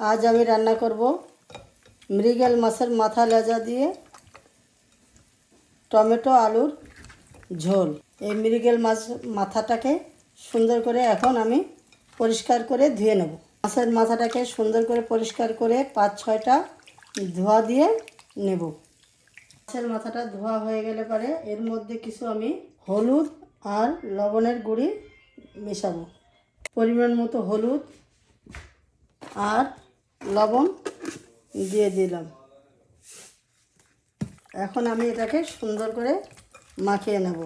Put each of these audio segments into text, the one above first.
আজ আমি রান্না করব মৃগেল মাছের মাথা লেজা দিয়ে টমেটো আলুর ঝোল। এই মৃগেল মাছ মাথাটাকে সুন্দর করে এখন আমি পরিষ্কার করে ধুয়ে নেব। মাছের মাথাটাকে সুন্দর করে পরিষ্কার করে পাঁচ, ছয়টা ধোয়া দিয়ে নেব। মাছের মাথাটা ধোয়া হয়ে গেলে পরে এর মধ্যে কিছু আমি হলুদ আর লবণের গুঁড়ি মেশাবো। পরিমাণ মতো হলুদ আর লবণ দিয়ে দিলাম। এখন আমি এটাকে সুন্দর করে মাখিয়ে নেব।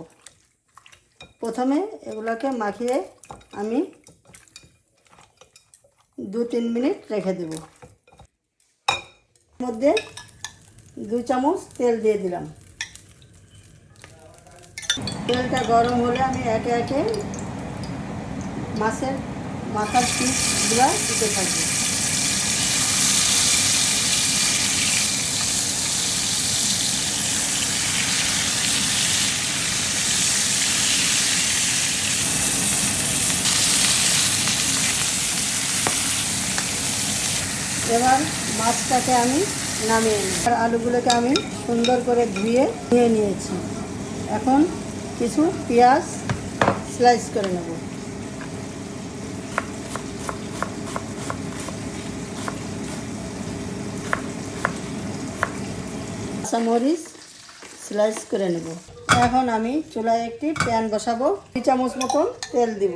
প্রথমে এগুলোকে মাখিয়ে আমি দু তিন মিনিট রেখে দেব। মধ্যে দু চামচ তেল দিয়ে দিলাম। তেলটা গরম হলে আমি একে একে মাছের মাথার পিসগুলো দিতে থাকব। এবার মাছটাকে আমি নামিয়ে নিই। আর আলুগুলোকে আমি সুন্দর করে ধুয়ে নিয়ে নিয়েছি। এখন কিছু পেঁয়াজ স্লাইস করে নেব। কাঁচামরিচ স্লাইস করে নেব। এখন আমি চুলায় একটি প্যান বসাবো। দুই চামচ মতন তেল দিব।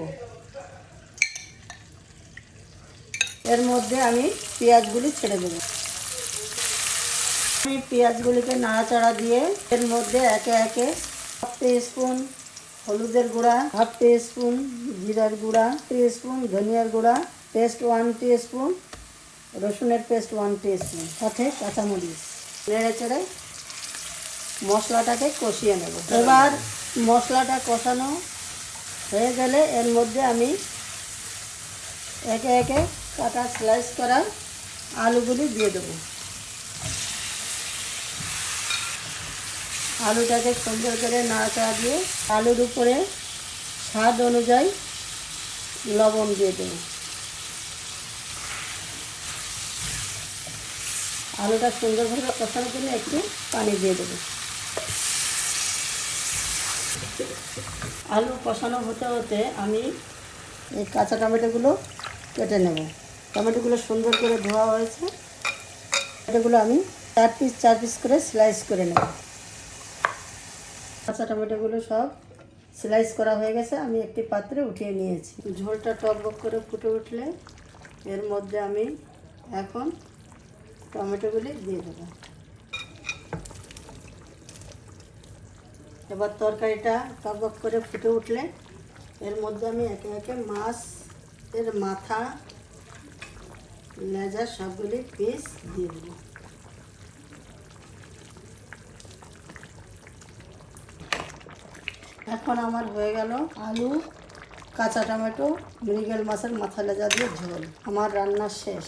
এর মধ্যে আমি পেঁয়াজগুলি ছেড়ে দেবো। আমি পেঁয়াজগুলিকে নাড়াচাড়া দিয়ে এর মধ্যে একে একে হাফ স্পুন হলুদের গুঁড়া, হাফ স্পুন জিরার গুঁড়া স্পুন ধনিয়ার গুঁড়া, পেস্ট ওয়ান টি স্পুন রসুনের পেস্ট ওয়ান টি স্পুন সাথে কাঁচামরিচ। নেড়ে চেড়ে মশলাটাকে কষিয়ে নেব। এবার মশলাটা কষানো হয়ে গেলে এর মধ্যে আমি একে একে কাটা স্লাইস করা আলুগুলি দিয়ে দেবো। আলুটাকে সুন্দর করে নাড়াচাড়া দিয়ে আলুর উপরে স্বাদ অনুযায়ী লবণ দিয়ে দেবো। আলুটা সুন্দরভাবে কষানোর জন্য একটু পানি দিয়ে দেবো। আলু কষানো হতে হতে আমি এই কাঁচা টমেটোগুলো কেটে নেব। টমেটোগুলো সুন্দর করে ধোয়া হয়েছে। টমেটোগুলো আমি চার পিস চার পিস করে স্লাইস করে নেব। কাঁচা টমেটোগুলো সব স্লাইস করা হয়ে গেছে। আমি একটি পাত্রে উঠিয়ে নিয়েছি। ঝোলটা টকবক করে ফুটে উঠলে এর মধ্যে আমি এখন টমেটোগুলি দিয়ে দেবো। এবার তরকারিটা টকবক করে ফুটে উঠলে এর মধ্যে আমি একে একে মাছ এর মাথা লেজা সবগুলি পিস দিয়ে দেবো। এখন আমার হয়ে গেল আলু, কাঁচা টমেটো, মৃগেল মাছের মাথা লেজা দিয়ে ঝোল। আমার রান্না শেষ।